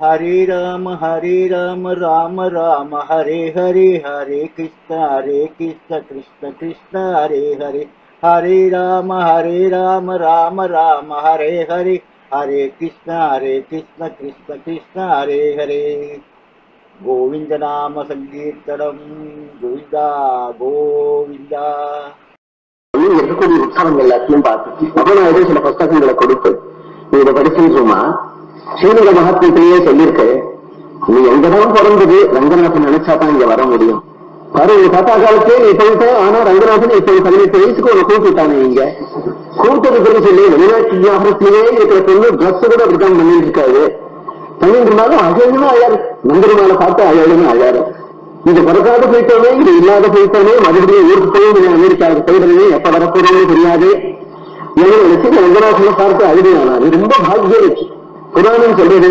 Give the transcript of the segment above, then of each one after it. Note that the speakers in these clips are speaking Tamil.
ஹரே ராம ஹரே ராம ராம ராம ஹரே ஹரே ஹரே கிருஷ்ண ஹரே கிருஷ்ண கிருஷ்ண கிருஷ்ண ஹரே ஹரே. ஹரே ராம ஹரே ராம ராம ராம ஹரே ஹரே. ஹரே கிருஷ்ண ஹரே கிருஷ்ண கிருஷ்ண கிருஷ்ண ஹரே ஹரே. கோவிந்த நாம சங்கீர்த்தனம். கோவிந்தா கோவிந்தா. இருக்கக்கூடிய உற்சவங்கள் எல்லாத்தையும் பார்த்து அப்ப நான் ஏதோ சில புஸ்தகங்களை கொடுத்து நீ இதை படிச்சுருமா ஸ்ரீரங்க மகாத்மத்திலேயே சொல்லியிருக்க. நீ எங்கதான் பிறந்தது ரங்கநாதன் நினைச்சா தான் இங்க வர முடியும். பாரு உங்க தாத்தா காலத்தே நீ போயிட்ட ஆனா ரங்கநாதன் இப்ப பதினெட்டு வயசுக்கு உன கூப்பிட்டானே இங்க. கூப்பிட்டதுக்கு சொல்லி வெளிநாட்டு வியாபாரத்திலேயே இருக்கிற பொண்ணு ட்ரெஸ் கூட அப்படித்தான் பண்ணிட்டு இருக்காரு பண்ணிட்டு இருந்தாலும் அழகுமே அழாரு நம்பருமால பார்த்து அழகுமே அழாரு இது பிறக்காத போயிட்டோமே இது இல்லாத போயிட்டோமே மறுபடியும் ஊருக்கு போய் நீங்க அமெரிக்காவுக்கு போயிடுறீங்க எப்ப வரப்போறோம்னு தெரியாது. என்ன வச்சு ரங்கநாதனை பார்த்து அழுதினானா அது ரொம்ப பாக்கியம் வச்சு புராணம் சொல்றது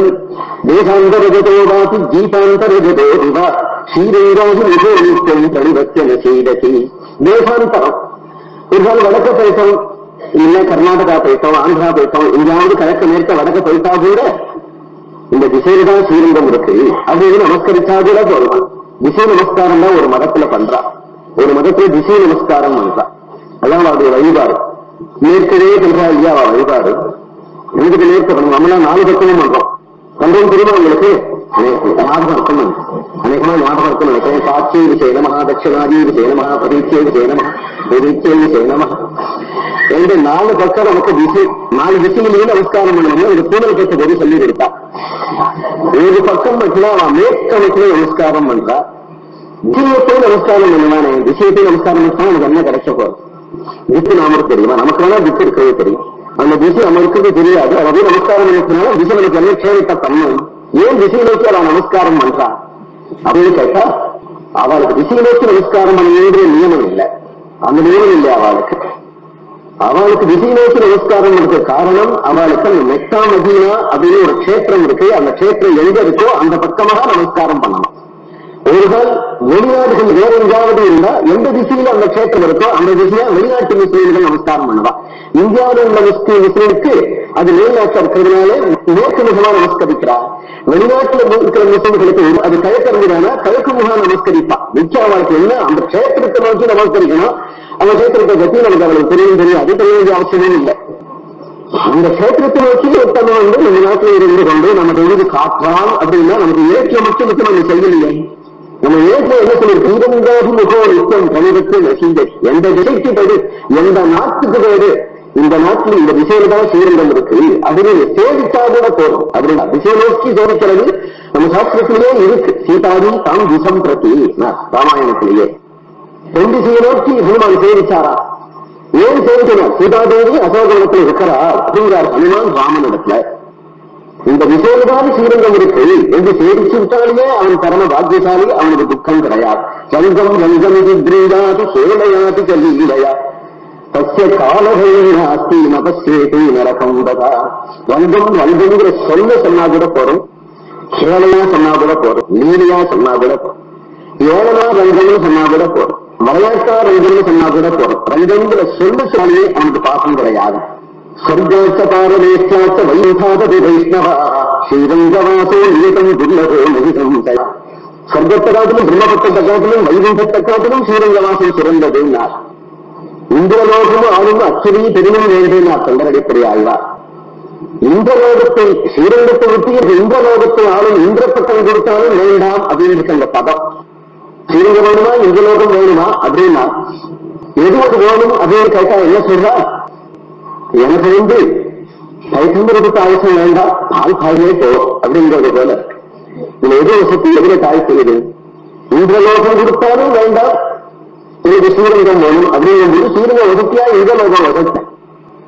தேசாந்தரகதோடாதி ஜீபாந்தரகதோ இவா ஸ்ரீரங்காதி நிஜோனித்தம் பரிவர்த்தன செய்ததி தேசாந்தரம் ஒரு நாள் வடக்க போயிட்டோம் இல்ல கர்நாடகா போயிட்டோம் ஆந்திரா போயிட்டோம் எங்கேயாவது கிழக்கு நேர்த்த வடக்க போயிட்டா கூட இந்த திசையில தான் ஸ்ரீரங்கம் இருக்கு. அப்படின்னு நமஸ்கரிச்சா கூட போடலாம் திசை நமஸ்காரம் தான் ஒரு மதத்துல பண்றா. ஒரு மதத்துல திசை நமஸ்காரம் பண்றா. அதான் அவருடைய வழிபாடு. மேற்கவே சொல்றா ஐயா வழிபாடு. எதுக்கு நேர்க்க பண்ணுவோம் நம்மளாம் நாலு பக்கமும் பண்றோம். பண்றோம் தெரியுமா உங்களுக்கு? ஞாபகம் இருக்கும் அநேகமா ஞாபகம் இருக்கும் நினைக்கிறேன் காட்சி விசய நமஹா தட்சிணாதி விசய நமஹா ரெண்டு நாலு பக்கம் நமக்கு நாலு திசையிலேயே நமஸ்காரம் பண்ணணும் இது பூனல் பச்சை போது சொல்லி கொடுத்தா. ஒரு பக்கம் மட்டும் அவன் மேற்கணக்கில் நமஸ்காரம் பண்றா. திசையத்தை நமஸ்காரம் பண்ணுவானே. திசையத்தை நமஸ்காரம் பண்ணா நமக்கு என்ன கிடைக்க போறது தெரியுமா? நமக்கு வேணா திசை இருக்கவே தெரியும். அந்த திசை நம்ம இருக்கிறது தெரியாது அதாவது நமஸ்காரம் பண்ணினால திசை நமக்கு என்ன சேவைத்த ஏன் திசை நோக்கி அவன் நமஸ்காரம் பண்றா அப்படின்னு கேட்டா அவளுக்கு திசை நோக்கி நமஸ்காரம் பண்ணணுங்கிற நியமம் இல்லை. அந்த நியமம் இல்லை அவளுக்கு. அவளுக்கு திசை நோக்கி நமஸ்காரம் இருக்க காரணம் அவளுக்கு அந்த மெட்டா மதீனா அப்படின்னு ஒரு கஷேத்திரம் இருக்கு. அந்த கஷேத்திரம் எங்க இருக்கோ அந்த பக்கமாக நமஸ்காரம் பண்ணணும். ஒருவேள் வெளிநாடுகள் வேற எங்காவது இருந்தா எந்த திசையில அந்த கேட்டம் இருக்கோ அந்த திசையில வெளிநாட்டு முஸ்லீம்கள் நமஸ்காரம் பண்ணுவா. இந்தியாவில் உள்ள முஸ்லீம் முஸ்லீமுக்கு அது மேல்நாட்டா இருக்கிறதுனாலே மேற்கு முகமா நமஸ்கரிக்கிறா. வெளிநாட்டுல இருக்கிற முஸ்லீம்களுக்கு அது கிழக்கு இருந்ததுனா கிழக்கு முகமா நமஸ்கரிப்பா. முக்கிய அவளுக்கு என்ன? அந்த க்ஷேத்திரத்தை நோக்கி நமஸ்கரிக்கணும். அந்த க்ஷேத்திரத்தை பத்தி நமக்கு அவளுக்கு தெரியும் தெரியும் அது தெரிய வேண்டிய அவசியமே இல்லை. அந்த கஷேத்திரத்தை நோக்கி ஒருத்தன் வந்து நம்ம நாட்டில் இருந்து கொண்டு நம்ம தொழுது காற்றான் அப்படின்னா நமக்கு இயற்கை மட்டும் மட்டும் நம்ம செய்யலையே நம்ம என்ன சொல்லிருக்கு இருந்தோடு முகோ நித்தம் கணிதத்து நசிந்த எந்த திசைக்கு போடு எந்த நாட்டுக்கு போடு இந்த நாட்டில் இந்த திசையில தான் ஸ்ரீரங்கம் இருக்கு அப்படின்னு சேவித்தா கூட போதும். அப்படின்னா திசை நோக்கி சோதிக்கிறது நம்ம சாஸ்திரத்திலேயே இருக்கு. சீதாவும் தாம் திசம் பிரதி. ராமாயணத்திலேயே. ரெண்டு திசையை நோக்கி ஹனுமான் சேவிச்சாரா? ஏன் சேவிக்கணும்? சீதாதேவி அசோகவனத்தில் இருக்கிறார். அப்படிங்கிறார் ஹனுமான் ராமனிடத்துல. இந்த விசேஷமான ஸ்ரீரங்கம் இருக்கு என்று சேவிச்சு விட்டாலே அவன் பரம பாக்கியசாலி அவனுக்கு துக்கம் கிடையாது. சங்கம் ரங்கம் கிரீடாது சேலையாது கல்லீலையா காலகையின் ஆஸ்தி நபசேது நரகம் உடதா வந்தம் வந்தங்கிற சொல்ல சொன்னா கூட போறோம் சேலையா சொன்னா கூட போறோம் நீலையா சொன்னா கூட போறோம் ஏழனா ரங்கம்னு சொன்னா கூட போறோம் மலையாட்டா ரங்கம்னு சொன்னா கூட போறோம் ரங்கம்ங்கிற சொல்லு சொன்னாலே அவனுக்கு பாசம் கிடையாது. சொர்க்காச்ச பாரதேஷ்டாச்ச வைகாதது வைஷ்ணவா ஸ்ரீரங்கவாசோ நியதம் துர்லபோ மகிதம் தயா சொர்க்கத்தை காட்டிலும் பிரம்மபுத்தத்தை காட்டிலும் வைகுண்டத்தை காட்டிலும் ஸ்ரீரங்கவாசம் சிறந்ததுன்னார் இந்திரலோகமும் ஆளும் அச்சுரி பெருமும் வேண்டுனார் தொண்டரடிப்படி ஆழ்வார் இந்திரலோகத்தை ஸ்ரீரங்கத்தை விட்டு இந்திரலோகத்தை ஆளும் இந்திரப்பட்டம் கொடுத்தாலும் வேண்டாம் அப்படின்னு இருக்கு அந்த பதம். ஸ்ரீரங்கம் வேணுமா இந்திரலோகம் வேணுமா அப்படின்னா எது அது வேணும் அப்படின்னு கேட்டா என்ன சொல்றா? எனக்கு வந்து கைத்தம்பரத்துக்கு அவசியம் வேண்டாம். பால் போ அப்படிங்கிறது போல. இதுல எது வசதி எதிர தாய் செய்யுது? இந்திரலோகம் கொடுத்தாலும் வேண்டாம். எனக்கு சூரங்கம் வேணும். அப்படிங்கும்போது சூரிய வசத்தியா இந்திரலோகம் வசதி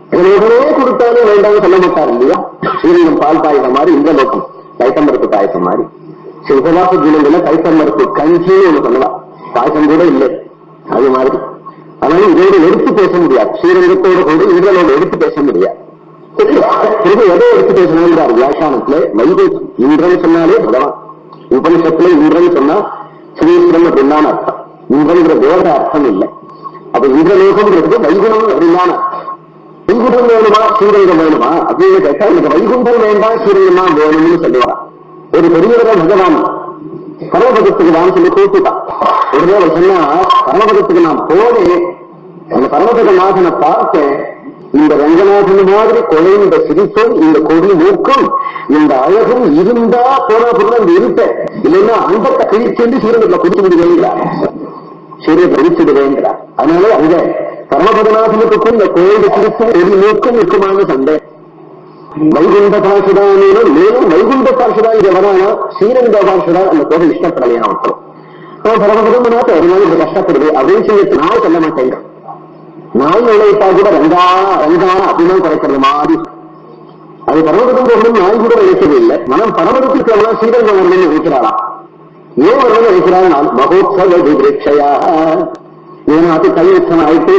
உடனே கொடுத்தாலும் வேண்டாம் சொல்ல மாட்டார் இல்லையா? சூரியன் பால் பாயசம் மாதிரி இந்த லோகம். கைத்தம்பரத்து பாயசம் மாதிரி. சில உபவாச தினங்கள்ல கைத்தம்பரத்து கஞ்சின்னு ஒண்ணு சொல்லலாம். பாயசம் கூட இல்லை. அது மாதிரி. அதனால இதோடு எடுத்து பேச முடியாது. ஸ்ரீரங்கத்தோடு கூட இந்திரனோடு எடுத்து பேச முடியாது. திரும்ப எதை எடுத்து பேசணுங்கிறார் வியாக்கியானத்துல வைகை இந்திரன் சொன்னாலே பகவான். உபனிஷத்துல இந்திரன் சொன்னா ஸ்ரீஸ்வரன் அப்படின்னா அர்த்தம். இன்றங்கிற வேற அர்த்தம் இல்லை. அப்ப இந்திரலோகம்ங்கிறது வைகுணம் அப்படின்னா வைகுண்டம் வேணுமா? ஸ்ரீரங்கம் வேணுமா? அப்படின்னு கேட்டா எனக்கு வைகுண்டம் வேண்டாம் ஸ்ரீரங்கம் தான் வேணும்னு சொல்லுவான். ஒரு பெரியவரை பகவான். பரமபதத்துக்கு தான் சொல்லி கூப்பிட்டான் உடனே அவர் சொன்னா பரமபதத்துக்கு நான் போனேன் அந்த பரமபத நாதனை பார்த்தேன் இந்த ரங்கநாதன் மாதிரி கொலைந்த சிரிப்பும் இந்த கொடி மூக்கும் இந்த அழகும் இருந்தா போனா பொருள் அந்த இருட்ட இல்லைன்னா அண்டத்தை கழிச்சென்று சீரகத்துல குடிச்சு விடுவேங்கிறார் சீரை கழிச்சுடுவேங்கிறார் அதனால அங்க பரமபதநாதனுக்கும் இந்த கொலைந்த சிரிப்பும் ஒரு மூக்கும் இருக்குமான சண்டை வைகுண்ட பாசுதானேனும் மேலும் வைகுண்ட பாசுதா இது வரானா ஸ்ரீரங்க பாசுதா அந்த கோவில் இஷ்டப்படலையா ஒருத்தரும் அவன் பரமபதம்னாக்க ஒரு நாள் கஷ்டப்படுது அப்படின்னு சொல்லி நான் சொல்ல மாட்டேங்க. நாய் உழைப்பா கூட ரங்கா ரங்கா அப்படின்னு குறைக்கிறது மாதிரி. அது பரமபதம் போகணும் நாய் கூட நினைக்கிறது இல்லை. மனம் பரமபதத்துக்கு எல்லாம் ஸ்ரீரங்கம் வரணும்னு ஏன் வரணும்னு நினைக்கிறாள் நான் மகோத்சவ விதிரட்சையா ஏன்னாத்து கையுத்தம் ஆயிட்டு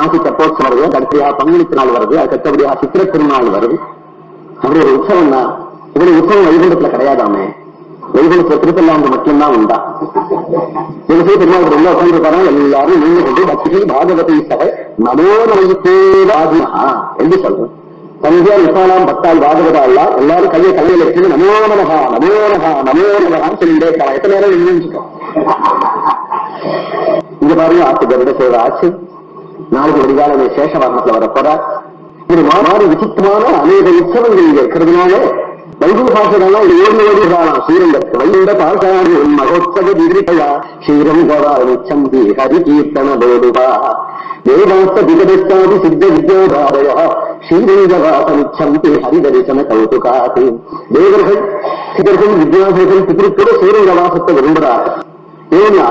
மாசி தப்போத்சவம் வருது கடைசியா பங்குனித்து நாள் வருது அது கட்டபடியா சித்திர திருநாள் வருது. அப்படி ஒரு உற்சவம் தான் இப்படி உற்சவம் வைகுண்டத்துல கிடையாதாமே? வைகுண்டத்துல திருப்பல்லாண்டு மட்டும்தான் உண்டா? தினசரி பெருமாள் ரொம்ப உட்கார்ந்து எல்லாரும் நீங்க கொண்டு பக்தி பாகவதி சபை நமோ நமைத்தே ஆதினா என்று சொல்றோம். சந்தியா விசாலாம் பத்தால் பாகவதா எல்லாம் எல்லாரும் கையை கையில வச்சு நமோ நமகா நமோ நமகா நமோ நமகான்னு சொல்லிட்டே இருக்கலாம் எத்தனை நேரம் நின்றுச்சுக்கோம் இங்க பாருங்க ஆத்து கருட சேவை ஆச்சு நாளைக்கு விடிகால சேஷ வர்ணத்துல வர இது மாறி விசித்தமான அநேக உற்சவங்கள் இருக்கிறதுனால வைகுண்ட பாசனம் இது ஓடி ஸ்ரீரங்கத்து வைகுண்ட பாசாரி மகோத்சவ விதிரிகையா ஸ்ரீரங்கவாரி சந்தி ஹரி கீர்த்தன போடுவா வேதாந்த விகதிஷ்டாதி சித்த வித்யோதாரய ஸ்ரீரங்கவாசமிச்சந்தி ஹரி தரிசன கௌதுகாதி. தேவர்கள் சிதர்கள் வித்யாசர்கள் பிதிருக்கூட ஸ்ரீரங்கவாசத்தை விரும்புகிறார்கள். ஏன்னா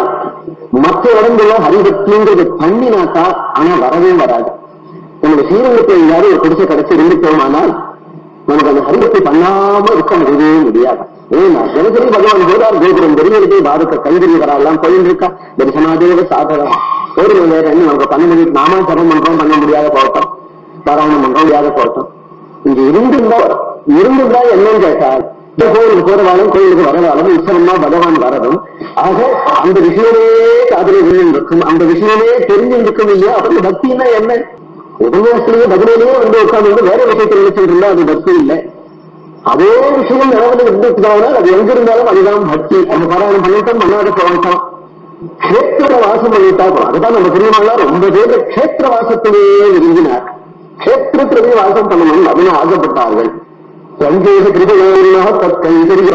மற்ற இடங்கள்ல ஹரிபக்திங்கிறது பண்ணினாக்கா ஆனா வரவே வராது. நமக்கு ஸ்ரீரங்கத்தில் எங்கேயாவது ஒரு குடிசை கிடைச்சி இருந்துட்டோமானால் நமக்கு அந்த ஹரிபக்தி பண்ணாம இருக்க முடியவே முடியாது. ஏன்னா தினசரி பகவான் போதார் கோபுரம் பெரியவருக்கு பாரத கைவிரியவரெல்லாம் போயிட்டு இருக்கா தரிசனாதேவ சாதகம் ஒரு வேற என்ன நமக்கு பண்ண முடியும்? நாமா சரணம் பண்றோம் பண்ண முடியாத போட்டோம் பாராயணம் பண்றோம் முடியாத போட்டோம் இங்க இருந்திருந்தா இருந்திருந்தா என்னன்னு கேட்டால் இந்த கோயிலுக்கு போறவாலும் கோயிலுக்கு வரவாலும் உற்சவமா பகவான் வரதும் ஆக அந்த விஷயமே காதலி இருக்கும் அந்த விஷயமே தெரிஞ்சிருக்கும் இல்லையா? அப்படி பக்தின்னா என்ன? உபன்யாசத்திலேயே பதிலேயே வந்து உட்கார்ந்து வேற விஷயத்தை நினைச்சிட்டு இருந்தா அது பக்தி இல்லை. அதே விஷயம் நிலவில் இருந்துச்சுனால் அது எங்க இருந்தாலும் அதுதான் பக்தி. அந்த பாராயணம் பண்ணிட்டோம் பண்ணாத போகட்டும் கஷேத்திர வாசம் பண்ணிட்டா அதுதான் நம்ம பெரியவங்களாம் ரொம்ப பேர் கஷேத்திர வாசத்திலேயே விரும்பினார். கஷேத்திரத்திலேயே வாசம் பண்ணணும் அப்படின்னு ஆசைப்பட்டார்கள். சந்தேக கிருதமாக தற்கைங்கரிய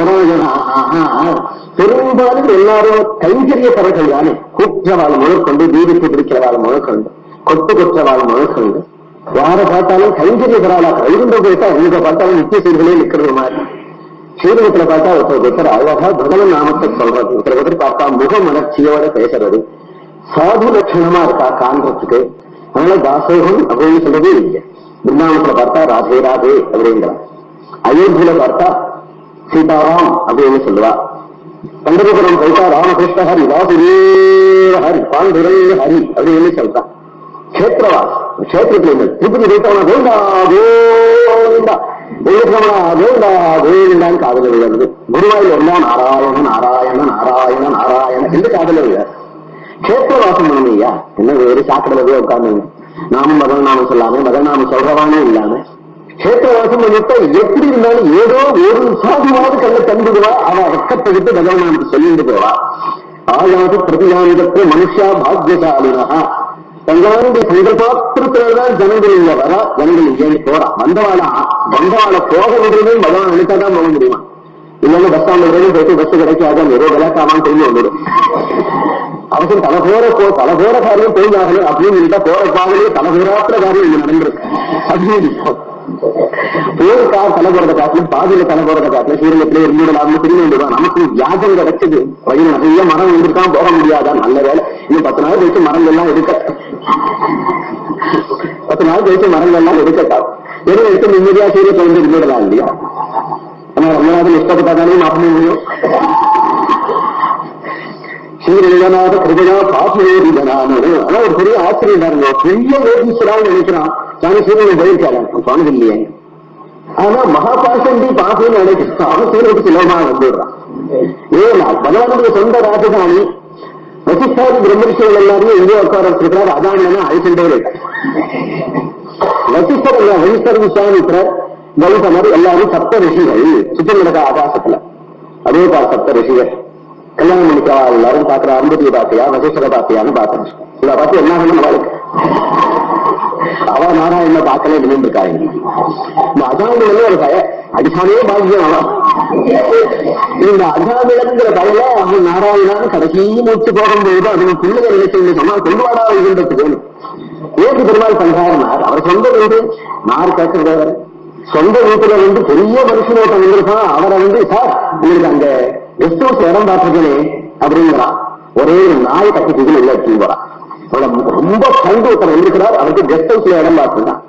பெரும்பாலும் எல்லாரும் கைங்கரிய பறர்கள் தானே கூற்றவாள் முதற்கொண்டு தீபித்து பிடிக்கிறவாள் முதற்கொண்டு. கொட்டு குற்றவாள் முதற்கொண்டு யாரை பார்த்தாலும் கைங்கரிய பரவாயில்ல வைகுண்ட போயிட்டா எங்க பார்த்தாலும் நித்திய செய்திகளே நிக்கிறது மாதிரி. ஸ்ரீரங்கத்துல பார்த்தா ஒருத்தர் ஒருத்தர் அழகா பகவன் நாமத்தை சொல்றது. ஒருத்தர் ஒருத்தர் பார்த்தா முக மலர்ச்சியோட பேசுறது. சாது லட்சணமா இருக்கா காண்றதுக்கு? அதனால தாசோகம் அப்படின்னு சொல்றதே இல்லை பிருந்தாவனத்துல பார்த்தா ராதே ராதே அப்படிங்கிறான் அயோத்தியில பார்த்தா சீதாராம் அப்படின்னு சொல்லுவா. பண்டரிபுரம் போயிட்டா ராமகிருஷ்ண ஹரி வாசுதேவ ஹரி பாண்டுரே ஹரி அப்படின்னு சொல்றான் கஷேத்திரவாஸ் கஷேத்திரத்துல இருந்து திருப்பதி போயிட்டவனா கோவிந்தா கோவிந்தா. வெள்ளிக்கிழமனா கோவிந்தா கோவிந்தான்னு காதல விழுது குருவாயில் இருந்தா நாராயண நாராயண நாராயண நாராயண. என்று காதல விழ கேத்திரவாசம் பண்ணணும்யா என்ன வேறு சாக்கடையில போய் உட்கார்ந்து நாமும் மதம் நாம சொல்லாம மதன் நாம சொல்றவானே இல்லாம. கேத்திரவாசம் பண்ணிட்டு எப்படி இருந்தாலும் ஏதோ ஒரு சாதுவாவது கல்ல தந்துடுவா. அவ வெக்கப்பட்டு பகவான் நமக்கு சொல்லிட்டு போவா. ஆயாது பிரதியானிடத்து மனுஷா பாக்யசாலினா தங்களுடைய சங்கல்பாத்திரத்தில்தான் ஜனங்கள் இங்க ஜனங்கள் இங்கே போறா. வந்தவாளா? வந்தவாள போக விடுறதே பகவான் நினைச்சாதான் போக முடியுமா? இல்லைன்னா பஸ் ஸ்டாண்ட் வரையும் போயிட்டு பஸ் கிடைக்காத? ஏதோ விளக்காமான்னு சொல்லி வந்துடும் அவசியம் தலை போற போ தலை போற காரியம் போயாகணும் அப்படின்னு சொல்லிட்டா போற பாதையே தலை போராத்திர காரியம் இங்க நடந்திருக்கு. அப்படின்னு போருக்கா தலை போறத காட்டிலும் பாதியில தலை போறத காட்டிலும் சீரகத்திலே இருந்துடலாம்னு திரும்பி வந்துடுவான் நமக்கு வியாஜம் கிடைச்சது. பையன் நிறைய மரம் வந்துருக்கான் போக முடியாதா? நல்ல வேலை. இன்னும் பத்து நாள் போயிட்டு மரங்கள் எல்லாம் எடுக்க பத்து நாள் கழிச்சு மரங்கள் எல்லாம் எடுக்கட்டா எதுவும் எடுத்து நிம்மதியா சீரகத்தை வந்து இருந்துடலாம் இல்லையா? ஆனா ரொம்ப நாள் இஷ்டப்பட்டாதானே மாற்ற முடியும். ஸ்ரீரங்கநாத கிருபையா பாப்பியோதிதனானு ஆனா ஒரு பெரிய ஆச்சரியம் பாருங்க. பெரிய யோகீஸ்வரான்னு நினைக்கிறான். சாமி சீரங்க போயிருக்காரு சொன்னது இல்லையே. ஆனா மகாபாசண்டி பாப்பின்னு நினைக்கிறான். அவன் சீரனுக்கு சுலபமா வந்துடுறான் ஏன்னா பகவானுடைய சொந்த ராஜதானி வசிஷ்டாதி பிரம்மரிஷிகள் எல்லாருமே எங்கேயோ உட்கார வச்சிருக்கிறார் அதான் அழிச்சுட்டே இருக்கு வசிஷ்டர் இல்ல, வசிஷ்டர் விஸ்வாமித்திரர் கௌதமர் எல்லாரும் சப்த ரிஷிகள் சுற்றி நடக்க ஆகாசத்துல. அதே பார் சப்த ரிஷிகள். கல்யாணம் பண்ணிக்கா எல்லாரும் பாக்குற அம்பதியை பாத்தியா வசிஷ்டரை பாத்தியான்னு பாக்குறேன் இதை பார்த்து என்ன பண்ண அவளுக்கு அவ நாராயண பார்க்கல விழுந்திருக்கா இந்த அதான் ஒரு பய அடிசானே பாக்கியம் அவன். இந்த அஜாமிலங்கிற பயல அவன் நாராயணான்னு கடைசி மூச்சு போகும்போது அவன் பிள்ளைகள் நினைச்சு சொன்னா கொண்டு வாடா இருந்ததுக்கு வேணும் ஏற்று பெருமாள் பண்றாருனார் அவர் சொந்த வீடு மாறு கேட்கிறவர் சொந்த வீட்டுல வந்து பெரிய மனுஷனோட்ட வந்திருக்கான் அவரை வந்து சார் உங்களுக்கு அந்த கெஸ்ட் ஹவுஸ் இடம் பார்த்துருக்கே அப்படிங்கிறான் ஒரே ஒரு நாய் கட்டிட்டு இல்லை அப்படிங்கிறான் போறான் ரொம்ப கண்டு ஒருத்தர் வந்திருக்கிறார் அவருக்கு கெஸ்ட் ஹவுஸ்ல இடம் பார்த்துருக்கான்.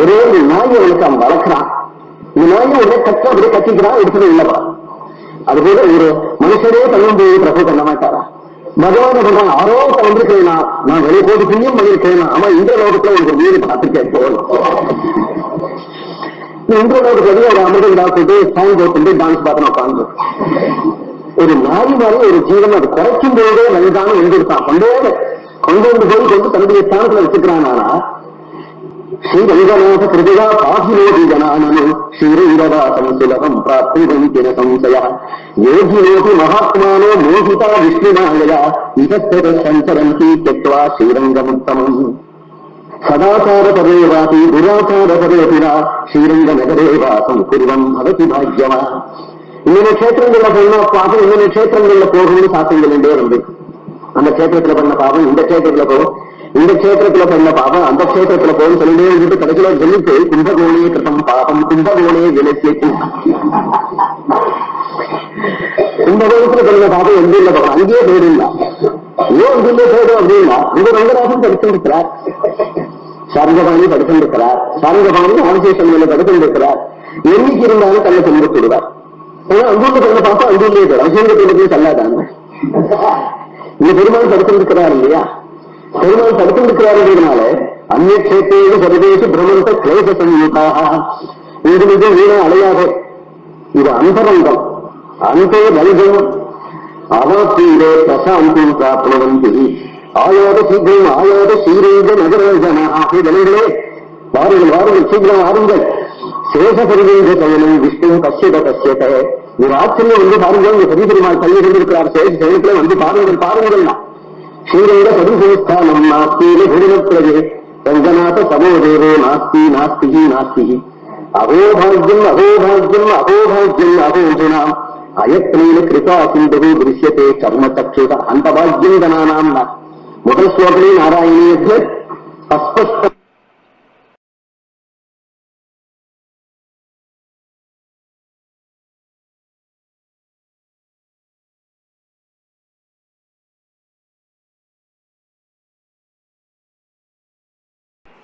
ஒரே ஒரு நாய் அவனுக்கு அவன் வளர்க்கிறான். இந்த மாதிரி உடனே அப்படியே கட்டிக்கிறான் எடுத்துட்டு உள்ள அது போல ஒரு மனுஷனே தள்ளும் போய் பிரபு பண்ண மாட்டாரா? பகவான் சொல்றாங்க யாரோ வந்திருக்கேன் நான் வெளியே போட்டு புண்ணியம் பண்ணிருக்கேன் ஆமா இந்த லோகத்துல உங்களுக்கு ஒரு வீடு பார்த்துருக்கேன் போகணும் இந்த லோகத்துக்கு ஒரு அமிர்தம் சாங் போட்டு டான்ஸ் பார்த்து உட்காந்து ஒரு நாய் மாதிரி ஒரு ஜீவன் அது குறைக்கும் போதே வலுதான எழுந்திருக்கான் கொண்டோடு கொண்டு வந்து போய் கொண்டு தன்னுடைய ஸ்தானத்துல வச்சுக்கிறான் ஆனா ஸ்ரீரங்கநாத கிருதியா பாகிலோதி ஜனானனு ஸ்ரீரங்கவாசம் சுலபம் பிராப்திதம் கிர சம்சய யோகினோபி மகாத்மானோ மோகிதா விஷ்ணுநாயயா இதஸ்தர சஞ்சரந்தி தெக்வா ஸ்ரீரங்கமுத்தமம் சதாச்சார பதேவாதி துராச்சார பதேபிரா ஸ்ரீரங்க நகரே வாசம் குருவம் அவதி பாக்யவா இந்த க்ஷேத்திரங்கள்ல பண்ண பாபம் இந்த க்ஷேத்திரங்கள்ல போகும்னு சாத்தியங்களே வந்து அந்த க்ஷேத்திரத்துல பண்ண பாபம் இந்த க்ஷேத்திரத்துல போகும் இந்த கஷேத்திரத்துல பண்ண பாபம் அந்த கஷேத்திரத்துல போய் சொல்லிட்டே இருந்துட்டு கடைசியில சொல்லிட்டு கும்பகோணே கிருத்தம் பாபம் கும்பகோணே விலக்கியத்தில் கும்பகோணத்துல பண்ண பாபம் எந்த இல்ல பாபம் அங்கேயே போயிடலாம் ஏன் இங்கே போயிடும் அப்படின்னா இங்க ரங்கராசன் படிச்சிருக்கிறார். சாரங்கபாணி படித்திருக்கிறார் சாரங்கபாணி ஆதிசேஷன் படித்திருக்கிறார் என்னைக்கு இருந்தாலும் தன்னை சொல்லி விடுவார் ஏன்னா அங்குள்ள கல்ல பார்த்தா அங்குள்ளே அசேங்கத்திலே கல்லாதாங்க இந்த பெருமாள் படித்திருக்கிறார் இல்லையா? பெருமாள் படித்திருக்கிறாருன்றதுனால அந்நிய கஷேத்திர சர்வேசு பிரம்மந்த கிளேச சம்யுதாக இது மிக வீண இது அந்தரங்கம். அந்தே வலிதம் அவாத்தீரே பிரசாந்தம் பிராப்னவந்தி. ஆயாத சீக்கிரம் ஆயாத ஸ்ரீரங்க நகர ஜனாக வாருங்கள் வாருங்கள் சீக்கிரம் வாருங்கள். சேஷபரிவேந்த செயலும் விஷ்ணு கஷ்யத கஷ்யத. ஒரு ஆச்சரியம் வந்து பாருங்கள் இந்த பெரிய பெருமாள் கையில் கொண்டிருக்கிறார் சேஷ செயலுக்குள்ள வந்து பாருங்கள் பாருங்கள். క్షీరేణ సదృశనిస్థానం నాస్తి నిభిడినప్రజే రంజనాథ సమో దేవో నాస్తి నాస్తి నాస్తి. అహోభాగ్యం అహోభాగ్యం అహోభాగ్యం అహోజునాం అయత్నేన కృపా సింధు దృశ్యతే కర్మచక్షుష అంతభాగ్యం గణానాం మొదల శ్లోకమే నారాయణీయ తస్పష్ట